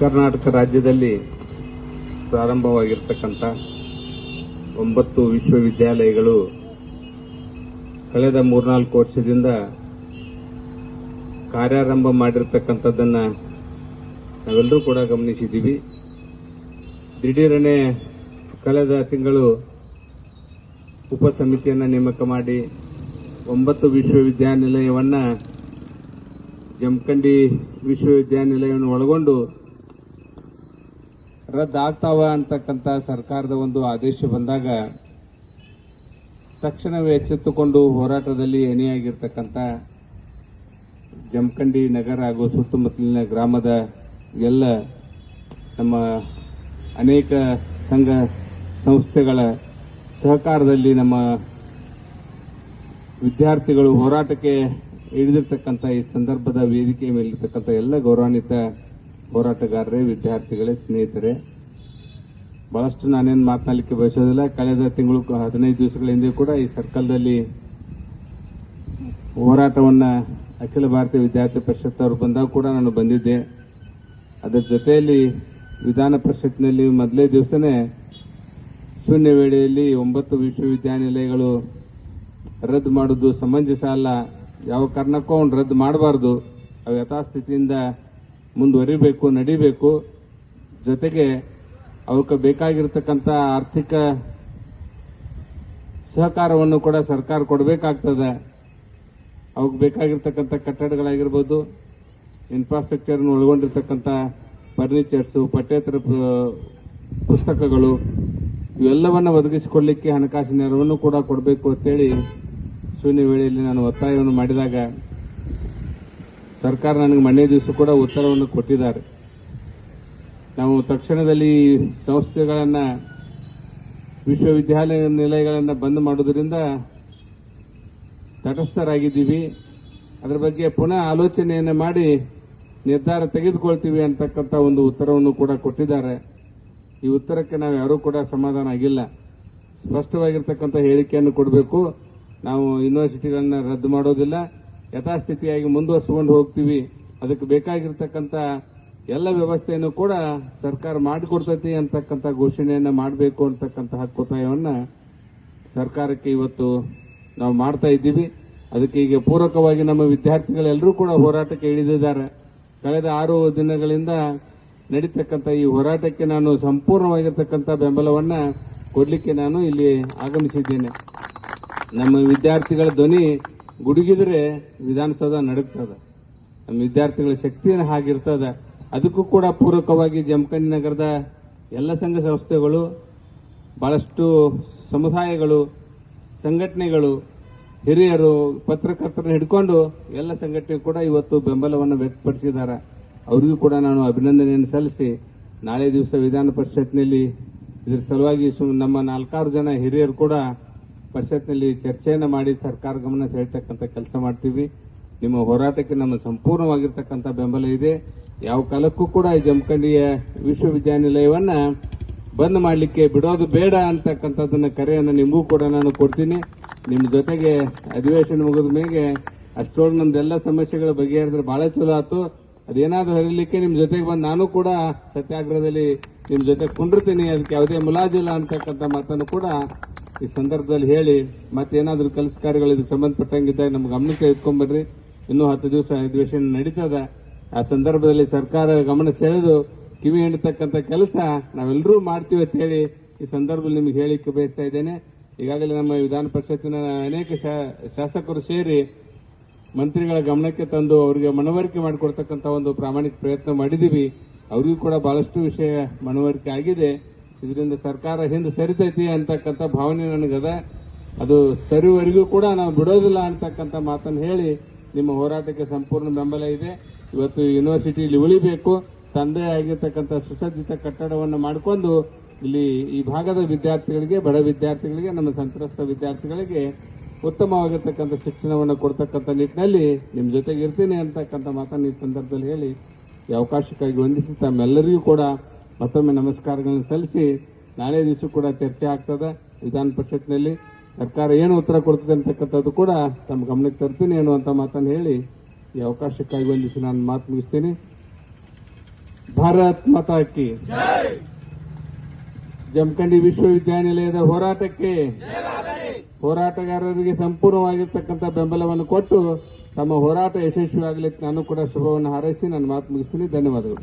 ಕರ್ನಾಟಕ ರಾಜ್ಯದಲ್ಲಿ ಪ್ರಾರಂಭವಾಗಿರ್ತಕ್ಕಂಥ ಒಂಬತ್ತು ವಿಶ್ವವಿದ್ಯಾಲಯಗಳು ಕಳೆದ ಮೂರ್ನಾಲ್ಕು ವರ್ಷದಿಂದ ಕಾರ್ಯಾರಂಭ ಮಾಡಿರ್ತಕ್ಕಂಥದ್ದನ್ನು ನಾವೆಲ್ಲರೂ ಕೂಡ ಗಮನಿಸಿದ್ದೀವಿ. ದಿಢೀರನೆ ಕಳೆದ ತಿಂಗಳು ಉಪಸಮಿತಿಯನ್ನು ನೇಮಕ ಮಾಡಿ ಒಂಬತ್ತು ವಿಶ್ವವಿದ್ಯಾನಿಲಯವನ್ನು ಜಮಖಂಡಿ ವಿಶ್ವವಿದ್ಯಾನಿಲಯವನ್ನು ಒಳಗೊಂಡು ರದ್ದಾಗ್ತಾವ ಅಂತಕ್ಕಂಥ ಸರ್ಕಾರದ ಒಂದು ಆದೇಶ ಬಂದಾಗ ತಕ್ಷಣವೇ ಎಚ್ಚೆತ್ತುಕೊಂಡು ಹೋರಾಟದಲ್ಲಿ ಎನೆಯಾಗಿರ್ತಕ್ಕಂಥ ಜಮಖಂಡಿ ನಗರ ಹಾಗೂ ಸುತ್ತಮುತ್ತಲಿನ ಗ್ರಾಮದ ಎಲ್ಲ ನಮ್ಮ ಅನೇಕ ಸಂಘ ಸಂಸ್ಥೆಗಳ ಸಹಕಾರದಲ್ಲಿ ನಮ್ಮ ವಿದ್ಯಾರ್ಥಿಗಳು ಹೋರಾಟಕ್ಕೆ ಇಳಿದಿರ್ತಕ್ಕಂಥ ಈ ಸಂದರ್ಭದ ವೇದಿಕೆ ಮೇಲಿರ್ತಕ್ಕಂಥ ಎಲ್ಲ ಗೌರವಾನ್ವಿತ ಹೋರಾಟಗಾರರೇ, ವಿದ್ಯಾರ್ಥಿಗಳೇ, ಸ್ನೇಹಿತರೆ, ಬಹಳಷ್ಟು ನಾನೇನು ಮಾತನಾಡಲಿಕ್ಕೆ ಬಯಸೋದಿಲ್ಲ. ಕಳೆದ ತಿಂಗಳು ಹದಿನೈದು ದಿವಸಗಳ ಹಿಂದೆ ಕೂಡ ಈ ಸರ್ಕಲ್ದಲ್ಲಿ ಹೋರಾಟವನ್ನು ಅಖಿಲ ಭಾರತೀಯ ವಿದ್ಯಾರ್ಥಿ ಪರಿಷತ್ ಅವರು ಬಂದಾಗ ಕೂಡ ನಾನು ಬಂದಿದ್ದೆ. ಅದರ ಜೊತೆಯಲ್ಲಿ ವಿಧಾನ ಪರಿಷತ್ನಲ್ಲಿ ಮೊದಲೇ ದಿವಸನೇ ಶೂನ್ಯ ವೇಳೆಯಲ್ಲಿ ಒಂಬತ್ತು ವಿಶ್ವವಿದ್ಯಾನಿಲಯಗಳು ರದ್ದು ಮಾಡೋದು ಸಮಂಜಸ ಅಲ್ಲ. ಯಾವ ಕಾರಣಕ್ಕೂ ಅವ್ನು ರದ್ದು ಮಾಡಬಾರ್ದು. ಅವು ಯಥಾಸ್ಥಿತಿಯಿಂದ ಮುಂದುವರಿಬೇಕು, ನಡಿಬೇಕು. ಜೊತೆಗೆ ಅವಕ್ಕೆ ಬೇಕಾಗಿರ್ತಕ್ಕಂಥ ಆರ್ಥಿಕ ಸಹಕಾರವನ್ನು ಕೂಡ ಸರ್ಕಾರ ಕೊಡಬೇಕಾಗ್ತದೆ. ಅವಕ್ಕೆ ಬೇಕಾಗಿರ್ತಕ್ಕಂಥ ಕಟ್ಟಡಗಳಾಗಿರ್ಬೋದು ಇನ್ಫ್ರಾಸ್ಟ್ರಕ್ಚರ್ ಒಳಗೊಂಡಿರ್ತಕ್ಕಂಥ ಫರ್ನಿಚರ್ಸು ಪಠ್ಯೇತರ ಪುಸ್ತಕಗಳು, ಇವೆಲ್ಲವನ್ನು ಒದಗಿಸಿಕೊಳ್ಳಲಿಕ್ಕೆ ಹಣಕಾಸಿನ ನೆರವನ್ನು ಕೂಡ ಕೊಡಬೇಕು ಅಂತೇಳಿ ಶೂನ್ಯ ವೇಳೆಯಲ್ಲಿ ನಾನು ಒತ್ತಾಯವನ್ನು ಮಾಡಿದಾಗ ಸರ್ಕಾರ ನನಗೆ ಮೊನ್ನೆ ದಿವಸ ಕೂಡ ಉತ್ತರವನ್ನು ಕೊಟ್ಟಿದ್ದಾರೆ. ನಾವು ತಕ್ಷಣದಲ್ಲಿ ಸಂಸ್ಥೆಗಳನ್ನು ವಿಶ್ವವಿದ್ಯಾಲಯ ನಿಲಯಗಳನ್ನು ಬಂದ್ ಮಾಡುವುದರಿಂದ ತಟಸ್ಥರಾಗಿದ್ದೀವಿ. ಅದರ ಬಗ್ಗೆ ಪುನಃ ಆಲೋಚನೆಯನ್ನು ಮಾಡಿ ನಿರ್ಧಾರ ತೆಗೆದುಕೊಳ್ತೀವಿ ಅಂತಕ್ಕಂಥ ಒಂದು ಉತ್ತರವನ್ನು ಕೂಡ ಕೊಟ್ಟಿದ್ದಾರೆ. ಈ ಉತ್ತರಕ್ಕೆ ನಾವು ಯಾರೂ ಕೂಡ ಸಮಾಧಾನ ಆಗಿಲ್ಲ. ಸ್ಪಷ್ಟವಾಗಿರ್ತಕ್ಕಂಥ ಹೇಳಿಕೆಯನ್ನು ಕೊಡಬೇಕು. ನಾವು ಯೂನಿವರ್ಸಿಟಿಗಳನ್ನು ರದ್ದು ಮಾಡೋದಿಲ್ಲ. ಯಥಾಸ್ಥಿತಿಯಾಗಿ ಮುಂದುವರಿಸಿಕೊಂಡು ಹೋಗ್ತೀವಿ. ಅದಕ್ಕೆ ಬೇಕಾಗಿರ್ತಕ್ಕಂಥ ಎಲ್ಲ ವ್ಯವಸ್ಥೆಯನ್ನು ಕೂಡ ಸರ್ಕಾರ ಮಾಡಿಕೊಡ್ತೈತಿ ಅಂತಕ್ಕಂಥ ಘೋಷಣೆಯನ್ನು ಮಾಡಬೇಕು ಅಂತಕ್ಕಂಥ ಹಕ್ಕೊತ್ತಾಯವನ್ನು ಸರ್ಕಾರಕ್ಕೆ ಇವತ್ತು ನಾವು ಮಾಡ್ತಾ ಇದ್ದೀವಿ. ಅದಕ್ಕೆ ಈಗ ಪೂರಕವಾಗಿ ನಮ್ಮ ವಿದ್ಯಾರ್ಥಿಗಳೆಲ್ಲರೂ ಕೂಡ ಹೋರಾಟಕ್ಕೆ ಇಳಿದಿದ್ದಾರೆ. ಕಳೆದ ಆರು ದಿನಗಳಿಂದ ನಡೀತಕ್ಕಂಥ ಈ ಹೋರಾಟಕ್ಕೆ ನಾನು ಸಂಪೂರ್ಣವಾಗಿರ್ತಕ್ಕಂಥ ಬೆಂಬಲವನ್ನು ಕೊಡಲಿಕ್ಕೆ ನಾನು ಇಲ್ಲಿ ಆಗಮಿಸಿದ್ದೇನೆ. ನಮ್ಮ ವಿದ್ಯಾರ್ಥಿಗಳ ಧ್ವನಿ ಗುಡುಗಿದ್ರೆ ವಿಧಾನಸೌಧ ನಡುಗ್ತದೆ. ನಮ್ಮ ವಿದ್ಯಾರ್ಥಿಗಳ ಶಕ್ತಿಯನ್ನು ಹಾಗಿರ್ತದ. ಅದಕ್ಕೂ ಕೂಡ ಪೂರಕವಾಗಿ ಜಮಖಂಡಿ ನಗರದ ಎಲ್ಲ ಸಂಘ ಸಂಸ್ಥೆಗಳು, ಬಹಳಷ್ಟು ಸಮುದಾಯಗಳು, ಸಂಘಟನೆಗಳು, ಹಿರಿಯರು, ಪತ್ರಕರ್ತರನ್ನು ಹಿಡ್ಕೊಂಡು ಎಲ್ಲ ಸಂಘಟನೆ ಕೂಡ ಇವತ್ತು ಬೆಂಬಲವನ್ನು ವ್ಯಕ್ತಪಡಿಸಿದ್ದಾರೆ. ಅವರಿಗೂ ಕೂಡ ನಾನು ಅಭಿನಂದನೆಯನ್ನು ಸಲ್ಲಿಸಿ, ನಾಳೆ ದಿವಸ ವಿಧಾನ ಪರಿಷತ್ನಲ್ಲಿ ಇದರ ಸಲುವಾಗಿ ನಮ್ಮ ನಾಲ್ಕಾರು ಜನ ಹಿರಿಯರು ಕೂಡ ಪರಿಷತ್ನಲ್ಲಿ ಚರ್ಚೆಯನ್ನು ಮಾಡಿ ಸರ್ಕಾರ ಗಮನ ಸೆಳೆತಕ್ಕಂಥ ಕೆಲಸ ಮಾಡ್ತೀವಿ. ನಿಮ್ಮ ಹೋರಾಟಕ್ಕೆ ನಮ್ಮ ಸಂಪೂರ್ಣವಾಗಿರ್ತಕ್ಕಂಥ ಬೆಂಬಲ ಇದೆ. ಯಾವ ಕಾಲಕ್ಕೂ ಕೂಡ ಈ ಜಮಖಂಡಿಯ ವಿಶ್ವವಿದ್ಯಾನಿಲಯವನ್ನು ಬಂದ್ ಮಾಡಲಿಕ್ಕೆ ಬಿಡೋದು ಬೇಡ ಅಂತಕ್ಕಂಥದ್ದನ್ನ ಕರೆಯನ್ನು ನಿಮಗೂ ಕೂಡ ನಾನು ಕೊಡ್ತೀನಿ. ನಿಮ್ಮ ಜೊತೆಗೆ ಅಧಿವೇಶನ ಮುಗಿದ ಮೇಲೆ ಅಷ್ಟೊಳಗೆ ನಮ್ದೆಲ್ಲ ಸಮಸ್ಯೆಗಳ ಬಗೆಹರಿದ್ರೆ ಬಹಳ ಚಲೋ ಆಯ್ತು. ಅದೇನಾದ್ರೂ ಹರಿಲಿಕ್ಕೆ ನಿಮ್ಮ ಜೊತೆಗೆ ಬಂದು ನಾನು ಕೂಡ ಸತ್ಯಾಗ್ರಹದಲ್ಲಿ ನಿಮ್ಮ ಜೊತೆ ಕುಂಡಿರ್ತೀನಿ. ಅದಕ್ಕೆ ಯಾವುದೇ ಮುಲಾಜಿಲ್ಲ ಅಂತಕ್ಕಂಥ ಮಾತನ್ನು ಕೂಡ ಈ ಸಂದರ್ಭದಲ್ಲಿ ಹೇಳಿ ಮತ್ತೇನಾದರೂ ಕೆಲಸ ಕಾರ್ಯಗಳು ಇದಕ್ಕೆ ಸಂಬಂಧಪಟ್ಟಂಗಿದ್ದಾಗ ನಮ್ಮ ಗಮನಕ್ಕೆ ಎತ್ಕೊಂಡ್ಬರ್ರಿ. ಇನ್ನೂ ಹತ್ತು ದಿವಸ ಅಧಿವೇಶನ ನಡೀತದ? ಆ ಸಂದರ್ಭದಲ್ಲಿ ಸರ್ಕಾರ ಗಮನ ಸೆಳೆದು ಕಿವಿ ಹಿಂಡತಕ್ಕಂಥ ಕೆಲಸ ನಾವೆಲ್ಲರೂ ಮಾಡ್ತೀವಿ ಅಂತ ಹೇಳಿ ಈ ಸಂದರ್ಭದಲ್ಲಿ ನಿಮ್ಗೆ ಹೇಳಿಕ್ಕೆ ಬಯಸ್ತಾ ಇದ್ದೇನೆ. ಈಗಾಗಲೇ ನಮ್ಮ ವಿಧಾನ ಪರಿಷತ್ತಿನ ಅನೇಕ ಶಾಸಕರು ಸೇರಿ ಮಂತ್ರಿಗಳ ಗಮನಕ್ಕೆ ತಂದು ಅವರಿಗೆ ಮನವರಿಕೆ ಮಾಡಿಕೊಡ್ತಕ್ಕಂಥ ಒಂದು ಪ್ರಾಮಾಣಿಕ ಪ್ರಯತ್ನ ಮಾಡಿದ್ದೀವಿ. ಅವರಿಗೂ ಕೂಡ ಬಹಳಷ್ಟು ವಿಷಯ ಮನವರಿಕೆ ಆಗಿದೆ. ಇದರಿಂದ ಸರ್ಕಾರ ಹಿಂದೆ ಸರಿತೈತಿ ಅಂತಕ್ಕಂಥ ಭಾವನೆ ನನಗದ. ಅದು ಸರಿವರೆಗೂ ಕೂಡ ನಾವು ಬಿಡೋದಿಲ್ಲ ಅಂತಕ್ಕಂಥ ಮಾತನ್ನು ಹೇಳಿ ನಿಮ್ಮ ಹೋರಾಟಕ್ಕೆ ಸಂಪೂರ್ಣ ಬೆಂಬಲ ಇದೆ. ಇವತ್ತು ಯೂನಿವರ್ಸಿಟಿಯಲ್ಲಿ ಉಳಿಬೇಕು. ತಂದೆ ಆಗಿರ್ತಕ್ಕಂಥ ಸುಸಜ್ಜಿತ ಕಟ್ಟಡವನ್ನು ಮಾಡಿಕೊಂಡು ಇಲ್ಲಿ ಈ ಭಾಗದ ವಿದ್ಯಾರ್ಥಿಗಳಿಗೆ, ಬಡ ವಿದ್ಯಾರ್ಥಿಗಳಿಗೆ, ನಮ್ಮ ಸಂತ್ರಸ್ತ ವಿದ್ಯಾರ್ಥಿಗಳಿಗೆ ಉತ್ತಮವಾಗಿರ್ತಕ್ಕಂಥ ಶಿಕ್ಷಣವನ್ನು ಕೊಡ್ತಕ್ಕಂಥ ನಿಟ್ಟಿನಲ್ಲಿ ನಿಮ್ಮ ಜೊತೆಗೆ ಇರ್ತೀನಿ ಅಂತಕ್ಕಂಥ ಮಾತನ್ನು ಈ ಸಂದರ್ಭದಲ್ಲಿ ಹೇಳಿ ಈ ಅವಕಾಶಕ್ಕಾಗಿ ವಂದಿಸಿ ತಮ್ಮೆಲ್ಲರಿಗೂ ಕೂಡ ಮತ್ತೊಮ್ಮೆ ನಮಸ್ಕಾರಗಳನ್ನು ಸಲ್ಲಿಸಿ ನಾಳೆ ದಿವಸ ಕೂಡ ಚರ್ಚೆ ಆಗ್ತದೆ ವಿಧಾನ ಪರಿಷತ್ನಲ್ಲಿ ಸರ್ಕಾರ ಏನು ಉತ್ತರ ಕೊಡ್ತದೆ ಅಂತಕ್ಕಂಥದ್ದು ಕೂಡ ತಮ್ಮ ಗಮನಕ್ಕೆ ತರ್ತೀನಿ ಅಂತ ಮಾತನ್ನು ಹೇಳಿ ಈ ಅವಕಾಶಕ್ಕಾಗಿ ವಂದಿಸಿ ನಾನು ಮಾತು ಮುಗಿಸ್ತೀನಿ. ಭಾರತ್ ಮಾತಾಕಿ ಜಮಖಂಡಿ ವಿಶ್ವವಿದ್ಯಾನಿಲಯದ ಹೋರಾಟಕ್ಕೆ ಹೋರಾಟಗಾರರಿಗೆ ಸಂಪೂರ್ಣವಾಗಿರ್ತಕ್ಕಂಥ ಬೆಂಬಲವನ್ನು ಕೊಟ್ಟು ತಮ್ಮ ಹೋರಾಟ ಯಶಸ್ವಿಯಾಗಲಿಕ್ಕೆ ನಾನು ಕೂಡ ಶುಭವನ್ನು ಹಾರೈಸಿ ನಾನು ಮಾತು ಮುಗಿಸ್ತೀನಿ. ಧನ್ಯವಾದಗಳು.